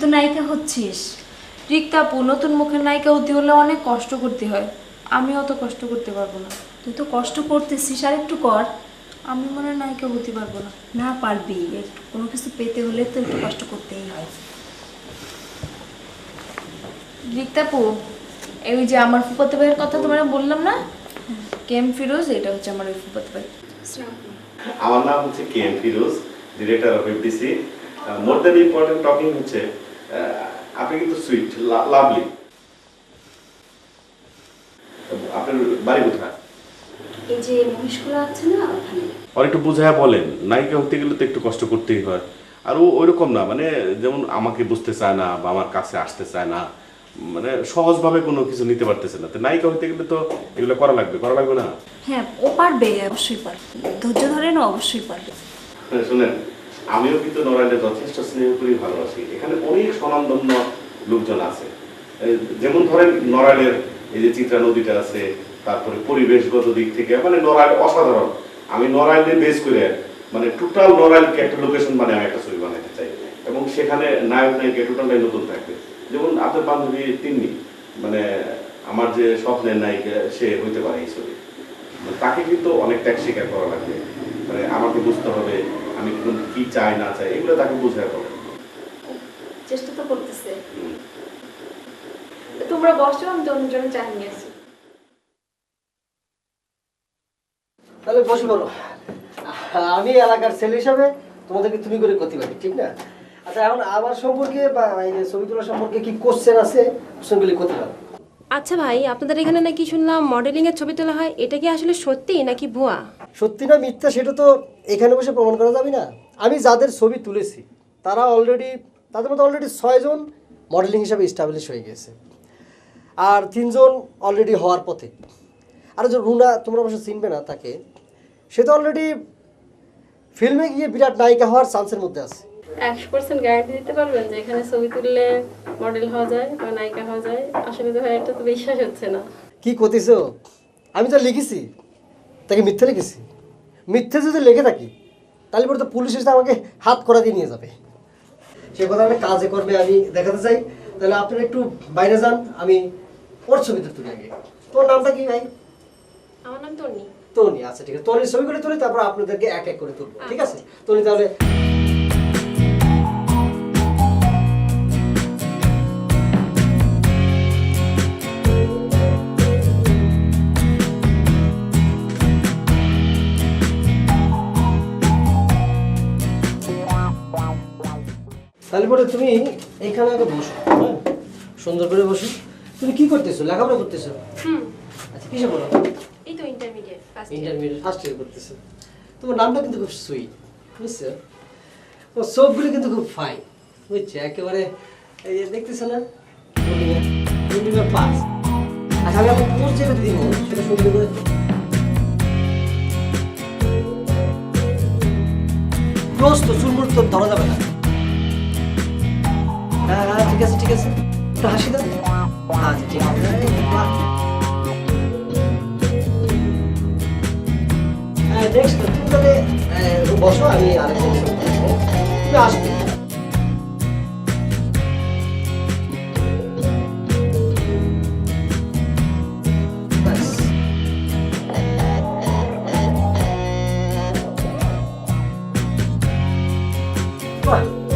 তো নায়িকা হচ্ছিস। রিক্তা আপু, নতুন মুখের নায়িকা হতে হলে অনেক কষ্ট করতে হয়। আমি অত কষ্ট করতে পারব না। তুই তো কষ্ট করতেছিস, আর একটু কর। আমি মনে হয় নায়িকা হতে পারব না। না পারবি একটু কোনো কিছু পেতে হলে তো একটু কষ্ট করতেই হয়। রিক্তা আপু, এই যে আমার ফুপাতে ভাইয়ের কথা তোমার বললাম না? কেম ফিরোজ, এটা হচ্ছে আমার ওই ফুপাতে ভাই। আমার নাম হচ্ছে K M Firoz director of FDC more than important talking হচ্ছে আপনি কিন্তু সুইট লাভলি আপনার বাড়ি কোথায়? এই যে মহিষগুলো আছে না ওখানে? আর একটু বোঝায় বলেন নায়িকা হতে গেলে তো একটু কষ্ট করতেই হয়। আর ও ওইরকম না মানে যেমন আমাকে বুঝতে চায় না বা আমার কাছে আসতে চায় না মানে সহজভাবে কোনো কিছু নিতে পারতেছে না। তো নায়িকা হতে গেলে তো এগুলো করা লাগবে করা লাগবে না? হ্যাঁ ও পারবে অবশ্যই পারবে। ধৈর্য ধরে না অবশ্যই পারবে। হ্যাঁ, শুনেন আমিও কিন্তু নড়াইলে যথেষ্ট স্নেহ করি ভালোবাসি। এখানে অনেক স্বনামধন্য লোকজন আছে। যেমন ধরেন নড়াইলের এই যে চিত্রা নদীটা আছে, তারপরে পরিবেশগত দিক থেকে মানে নড়াইল অসাধারণ। আমি নড়াইলে বেস করে মানে টোটাল নড়াইলকে একটা লোকেশন মানে আমি একটা ছবি বানাতে চাই। এবং সেখানে নায়ক, নায়িকা টোটালটাই নতুন থাকবে। যেমন আপনার বান্ধবী তিন্নি মানে আমার যে স্বপ্নের নায়িকা, সে হইতে পারে এই ছবি। তাকে কিন্তু অনেক ত্যাগ স্বীকার করা লাগবে। মানে আমাকে বুঝতে হবে আমি কোন কি চাই না চাই এগুলো তাকে বোঝাতে হবে চেষ্টা তো করতেছে। তোমরা বসো আমি তো অন্যজনে চা নিয়ে আসি। তাহলে বসে বলো। আমি এলাকার ছেলে হিসাবে তোমাদেরকে তুমি করে করতে পারি ঠিক না? আচ্ছা এখন আমার সম্পর্কে বা এই ছবি তোলা সম্পর্কে কি কোশ্চেন আছে? কোশ্চেনগুলি করতে পারো আচ্ছা ভাই আপনাদের এখানে নাকি শুনলাম মডেলিং এর ছবি তোলা হয়। এটা কি আসলে সত্যি নাকি ভুয়া? সত্যি না মিথ্যা সেটা তো এখানে বসে প্রমাণ করা যাবে না। আমি যাদের ছবি তুলেছি তারা অলরেডি তাদের মধ্যে অলরেডি ছয়জন মডেলিং হিসাবে স্টাবলিশ হয়ে গেছে। আর তিনজন অলরেডি হওয়ার পথে। আর যে রুনা তোমরা অবশ্য চিনবে না তাকে। সে তো অলরেডি ফিল্মে গিয়ে বিরাট নায়িকা হওয়ার চান্সের মধ্যে আছে। একশো পার্সেন্ট গ্যারান্টি দিতে পারবেন যে এখানে ছবি তুললে মডেল হওয়া যায় বা নায়িকা হওয়া যায় আসলে তো এটা তো বিশ্বাস হচ্ছে না। কি করতেছ? আমি তো লিখেছি তাকে মিথ্যে লিখেছি। মিথ্যে যদি লিখে থাকি তাহলে পরে তো পুলিশ এসে আমাকে হাত করা দিয়ে নিয়ে যাবে। সে কথা আমি কাজে করবে আমি দেখাতে চাই। তাহলে আপনারা একটু বাইরে যান আমি ওর ছবিতে তুলি আগে। তোর নামটা কি ভাই? আমার নাম তন্নি তনি আচ্ছা ঠিক আছে। তনির করে তুলি তারপর আপনাদেরকে এক এক করে তুলবো। ঠিক আছে? তনি তাহলে তাহলে পরে তুমি এইখানে আগে বসো হ্যাঁ? সুন্দর করে বসো। তুমি কি করতেছো? লেখাপড়া করতেছো? হুম। আচ্ছা কিসে পড়ো? এই তো intermediate first intermediate first year করতেছে। তোমার নামটা কিন্তু খুব সুইট বুঝছ? ও সবগুলো কিন্তু খুব ফাইন বুঝছ? একেবারে এই যে দেখতেছো না? ইন্ডিয়া পাস আচ্ছা আমি আপনার কোর্স যেটা দিব সেটা সুন্দর করে ক্লোজ তো চুলমুল তো ধরা যাবে না। ঠিক আছে ঠিক আছে। হাসি দাও। আচ্ছা ঠিক আছে। নেক্সট তুমি তাহলে বসো, আমি আরেকটা তুমি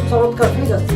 চমৎকার ফিজ আছে।